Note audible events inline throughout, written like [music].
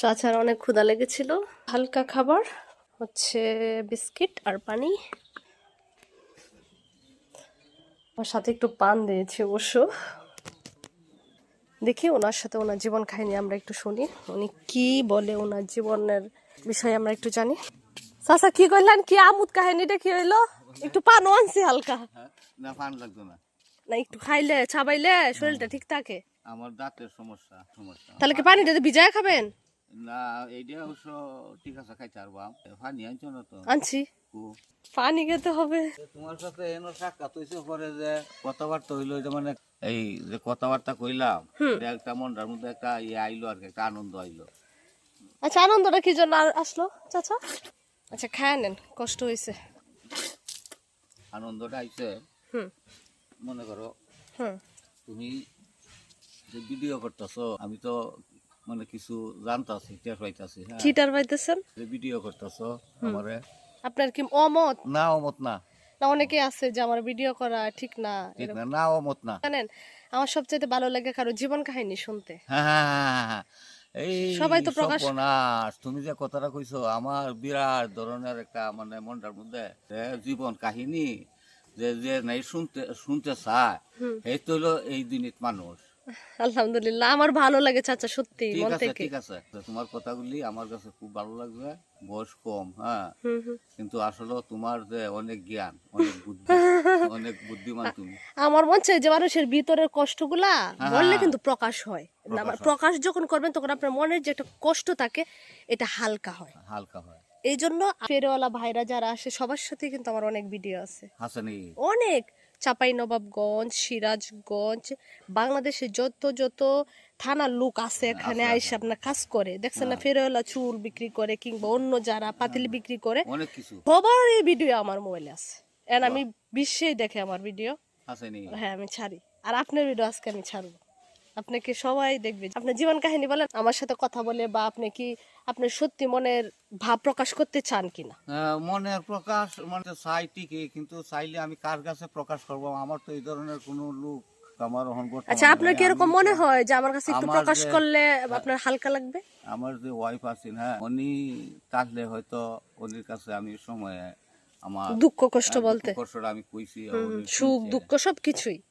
চাচার অনেক ক্ষুধা লেগেছিল। হালকা খাবার হচ্ছে বিস্কিট আর পানি। আমার সাথে একটু পান দিয়েছে অবশ্য। দেখি ওনার সাথে ওনার জীবন কাহিনী আমরা একটু শুনি। উনি কি বলে ওনার জীবনের বিষয়ে আমরা একটু জানি। চাচা কি কইলেন? কি আমুদ কাহিনীটা কি হইল? একটু পান আনছি হালকা। হ্যাঁ? না পান লাগতো না। না একটু খাইলে ছাবাইলে শরীরটা ঠিক থাকে। আমার দাঁতের সমস্যা সমস্যা। তাহলে কি পানিটা ভিজায় খাবেন? না এইটা অবশ্য ঠিক আছে খাইতে পারবা। পানি আনছো না তো? আনছি। পানি খেতে হবে। তোমার সাথে এনো সাক্ষাৎ হইছে পরে যে কথাবার্তা হইল মানে এই যে কথাবার্তা কইলাম একটা মনটার মধ্যে একটা ইয়ে আইলো আর একটা আনন্দ আইলো। আচ্ছা আনন্দটা কি জন্য আসলো চাচা? আচ্ছা খায় নেন কষ্ট হয়েছে আনন্দটা আইছে। মনে করো তুমি যে ভিডিও করতেছো আমি তো মানে কিছু জানতাছি টের পাইতাছি হ্যাঁ। কিটার পাইতেছেন? যে ভিডিও করতেছো আমারে। আপনার কি অমত? না অমত না। না অনেকে আছে যে আমার ভিডিও করা ঠিক না ঠিক না না অমত না। জানেন আমার সবচেয়ে ভালো লাগে কারও জীবন কাহিনী শুনতে। হ্যাঁ, হ্যাঁ, হ্যাঁ। এই সবাই তো প্রকাশ- সর্বনাশ, তুমি যে কথাটা কইছো আমার বিরাট ধরনের একটা মানে মনটার মধ্যে যে জীবন কাহিনী যে যে নাই শুনতে শুনতে চায় এই তো হলো এই দিনিত মানুষ। আলহামদুলিল্লাহ আমার ভালো লাগে চাচা সত্যি মন থেকে। ঠিক আছে। তোমার কথাগুলি আমার কাছে খুব ভালো লাগবে বয়স কম হ্যাঁ। কিন্তু আসলে তোমার যে অনেক জ্ঞান অনেক বুদ্ধি [laughs] অনেক বুদ্ধিমান তুমি। আমার মনে হচ্ছে যে মানুষের ভিতরের কষ্টগুলা হ্যাঁ, বললে হ্যাঁ। কিন্তু প্রকাশ হয়। প্রকাশ যখন করবেন তখন আপনার মনের যে একটা কষ্ট থাকে এটা হালকা হয়। হালকা হয়। এই জন্য ফেরওয়ালা ভাইরা যারা আসে সবার সাথে কিন্তু আমার অনেক ভিডিও আছে। অনেক। চাপাই নবাবগঞ্জ সিরাজগঞ্জ বাংলাদেশে যত যত থানার লোক আছে এখানে আইসে আপনার কাজ করে। দেখছেন হ্যাঁ। না ফেরওয়ালা চুল বিক্রি করে কিংবা অন্য যারা পাতিল বিক্রি করে সবারই সবার এই ভিডিও আমার মোবাইলে আছে। এন আমি বিশ্বেই দেখে আমার ভিডিও। হ্যাঁ আমি ছাড়ি। আর আপনার ভিডিও আজকে আমি ছাড়বো। আপনাকে সবাই দেখবে। আপনার জীবন কাহিনী বলেন আমার সাথে কথা বলে বা আপনি কি আপনার সত্যি মনের ভাব প্রকাশ করতে চান কিনা? মনের প্রকাশ মানে চাই ঠিকই কিন্তু চাইলে আমি কার কাছে প্রকাশ করব? আমার তো এই ধরনের কোনো লোক আমার আচ্ছা আপনার কি এরকম মনে হয় যে আমার কাছে একটু প্রকাশ করলে আপনার হালকা লাগবে? আমার যে ওয়াইফ আছেন হ্যাঁ উনি থাকলে হয়তো উনির কাছে আমি সময়ে আমার দুঃখ কষ্ট হ্যাঁ, বলতে। কষ্টটা আমি কইছি সুখ দুঃখ সব কিছুই হ্যাঁ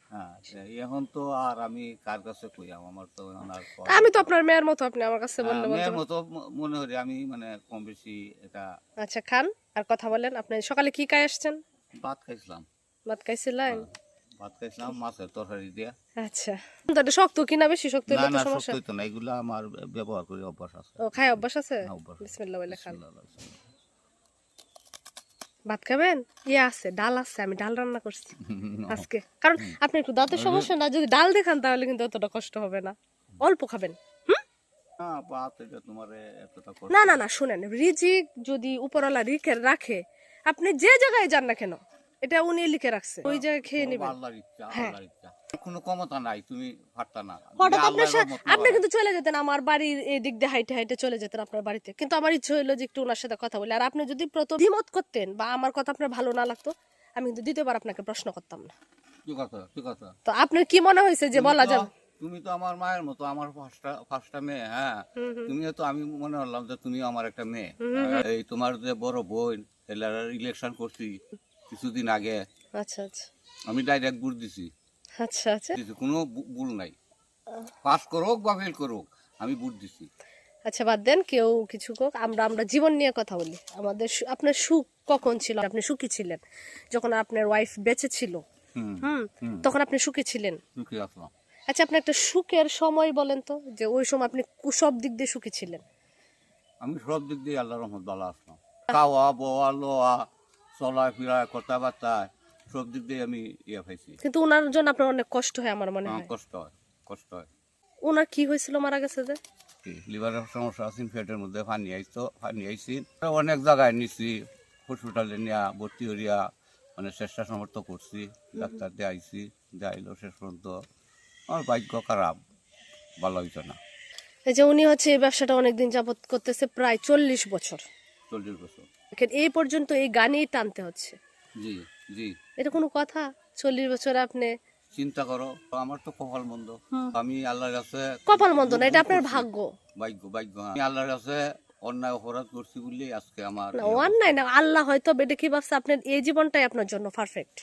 এখন তো আর আমি কার কাছে কইয়াম আমার তো এখন আর করার- আমি তো আপনার মেয়ের মতো আপনি আমার কাছে বললে হ্যাঁ, মেয়ের মতো মনে করি আমি মানে কম বেশি এটা আচ্ছা খান আর কথা বলেন। আপনি সকালে কি খাই আসছেন? ভাত খাইছিলাম। ভাত খাইছিলেন? ভাত খাইছিলাম মাছের তরকারি দিয়ে। আচ্ছা। শক্ত কিনা বেশি? শক্ত না হলে তো না সমস্যা। তো না। এগুলো আমার ব্যবহার করি অভ্যাস আছে। ও খাই অভ্যাস আছে? হ্যাঁ, বিসমিল্লাহ বলে খান। ভাত খাবেন? ইয়ে আছে ডাল আছে আমি ডাল রান্না করছি [laughs] আজকে। কারণ আপনি একটু দাঁতের সমস্যা না যদি ডাল দেখান তাহলে কিন্তু অতটা কষ্ট হবে না। অল্প খাবেন? না না না শুনেন রিজিক যদি উপরওয়ালা রিখে রাখে আপনি যে জায়গায় যান না কেন এটা উনি লিখে রাখছে। ওই জায়গায় খেয়ে নেবেন। হ্যাঁ। কোনো ক্ষমতা নাই তুমি পারতা না। হঠাৎ আপনার আল্লাহর সা- রহমত না আপনি কিন্তু চলে যেতেন আমার বাড়ির এই দিক দিয়ে হাইটে হাইটে চলে যেতেন আপনার বাড়িতে। কিন্তু আমার ইচ্ছে যে একটু ওনার সাথে কথা বলি। আর আপনি যদি প্রথম দ্বিমত করতেন বা আমার কথা আপনার ভালো না লাগতো আমি কিন্তু দ্বিতীয়বার আপনাকে প্রশ্ন করতাম না। ঠিক ঠিক তো আপনার কি মনে হয়েছে যে বলা যাবে? তুমি তো আমার মায়ের মতো আমার পাঁচটা পাঁচটা মেয়ে হ্যাঁ? তুমিও তো আমি মনে হলাম যে তুমি আমার একটা মেয়ে। এই তোমার যে বড় বোন ইলেকশন করছি কিছুদিন আগে। আচ্ছা আচ্ছা। আমি ডাইরেক্ট ভোট দিছি। আচ্ছা আচ্ছা। দিছি, কোনো ভুল নাই। পাস করুক বা ফেল করুক আমি ভোট দিছি। আচ্ছা বাদ দেন কেউ কিছু হোক আমরা আমরা জীবন নিয়ে কথা বলি। আমাদের আপনার সুখ কখন ছিল? আপনি সুখী ছিলেন? যখন আপনার ওয়াইফ বেঁচে ছিল? হুম তখন আপনি সুখী ছিলেন? সুখী আসলাম আচ্ছা আপনি একটা সুখের সময় বলেন তো যে ওই সময় আপনি সব দিক দিয়ে সুখী ছিলেন? আমি সব দিক দিয়ে আল্লাহ রহমত ভালো আসলাম খাওয়া বোয়া লোয়া চলা ফিরা কথাবার্তা সব দিক দিয়ে আমি ইয়ে পাইছি। কিন্তু ওনার জন্য আপনার অনেক কষ্ট হয় আমার মনে আমার হয়। কষ্ট হয় কষ্ট হয়। ওনার কি হয়েছিল মারা গেছে যে? কি লিভারের সমস্যা আছে পেটের মধ্যে পানি আইতো পানি আইছি। অনেক জায়গায় নিছি হসপিটালে নিয়া ভর্তি করিয়া মানে চেষ্টা সমর্থ করছি ডাক্তার দিয়ে আইছি যাইলো শেষ পর্যন্ত। আমার ভাগ্য খারাপ ভালো হইতো না। এই যে উনি হচ্ছে এই ব্যবসাটা অনেকদিন যাবত করতেছে প্রায় চল্লিশ বছর। চল্লিশ বছর। এই পর্যন্ত এই গানেই টানতে হচ্ছে। জি জি। এটা কোনো কথা? চল্লিশ বছর আপনি চিন্তা করো আমার তো কপাল মন্দ আমি আল্লাহর কাছে কপাল মন্দ না এটা আপনার ভাগ্য। ভাগ্য ভাগ্য হ্যাঁ। আমি আল্লাহর কাছে অন্যায় অপরাধ করছি বলে আজকে আমার অন্যায় না আল্লাহ হয়তো কি ভাবছে আপনার এই জীবনটাই আপনার জন্য পারফেক্ট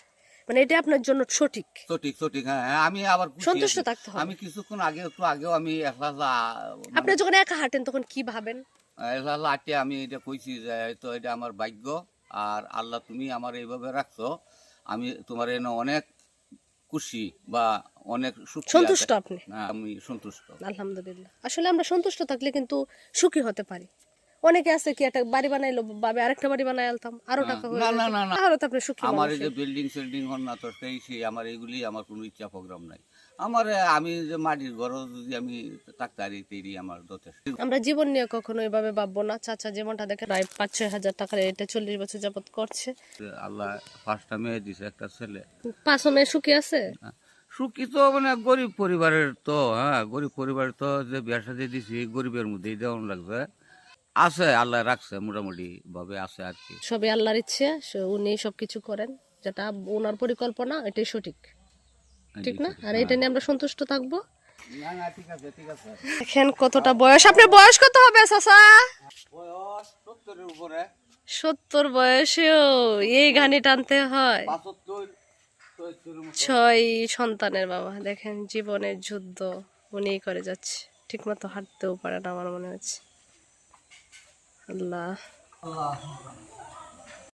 মানে এটা আপনার জন্য সঠিক। সঠিক সঠিক হ্যাঁ হ্যাঁ, আমি আবার সন্তুষ্ট। থাকতে হবে। আমি কিছুক্ষণ আগে একটু আগেও আমি একলা আপনি যখন একা হাঁটেন তখন কি ভাবেন? আটে আমি এটা কইছি যে তো এটা আমার ভাগ্য আর আল্লাহ তুমি আমার এইভাবে রাখছো আমি তোমার এনে অনেক খুশি বা অনেক সন্তুষ্ট আপনি? আমি সন্তুষ্ট। আলহামদুলিল্লাহ। আসলে আমরা সন্তুষ্ট থাকলে কিন্তু সুখী হতে পারি। অনেকে আছে কি একটা বাড়ি বানাইলো বাবে আরেকটা বাড়ি বানাই আলতাম আরও টাকা না, না, না, না। আরও তো আপনি সুখী আমার এই যে বিল্ডিং সিল্ডিং হন না তো সেই সেই আমার এগুলি আমার কোনো ইচ্ছা প্রোগ্রাম নাই। আমার আমি যে মাটির ঘর যদি আমি থাকতে পারি তেরি আমার যথেষ্ট। আমরা জীবন নিয়ে কখনো এভাবে ভাববো না। চাচা জীবনটা দেখে প্রায় পাঁচ ছয় হাজার টাকার এটা চল্লিশ বছর যাবত করছে। আল্লাহ ফার্স্টটা মেয়ে দিছে একটা ছেলে। পাঁচ মেয়ে সুখী আছে? সুখী তো মানে গরিব পরিবারের তো হ্যাঁ গরিব পরিবারের তো যে বিয়ার সাথে দিছি গরিবের মধ্যেই দেওয়ান লাগছে আছে আল্লাহ রাখছে মোটামুটি ভাবে আছে আর কি। সবই আল্লাহর ইচ্ছে উনি সবকিছু করেন। যেটা ওনার পরিকল্পনা এটাই সঠিক। ঠিক না? আর এটা নিয়ে আমরা সন্তুষ্ট থাকব? দেখেন কতটা বয়স। আপনার বয়স কত হবে চাচা? সত্তর বয়সেও এই গানি টানতে হয়। ছয় সন্তানের বাবা। দেখেন জীবনের যুদ্ধ উনি করে যাচ্ছে। ঠিক মতো হাঁটতেও পারে না আমার মনে হচ্ছে। আল্লাহ। আল্লাহ।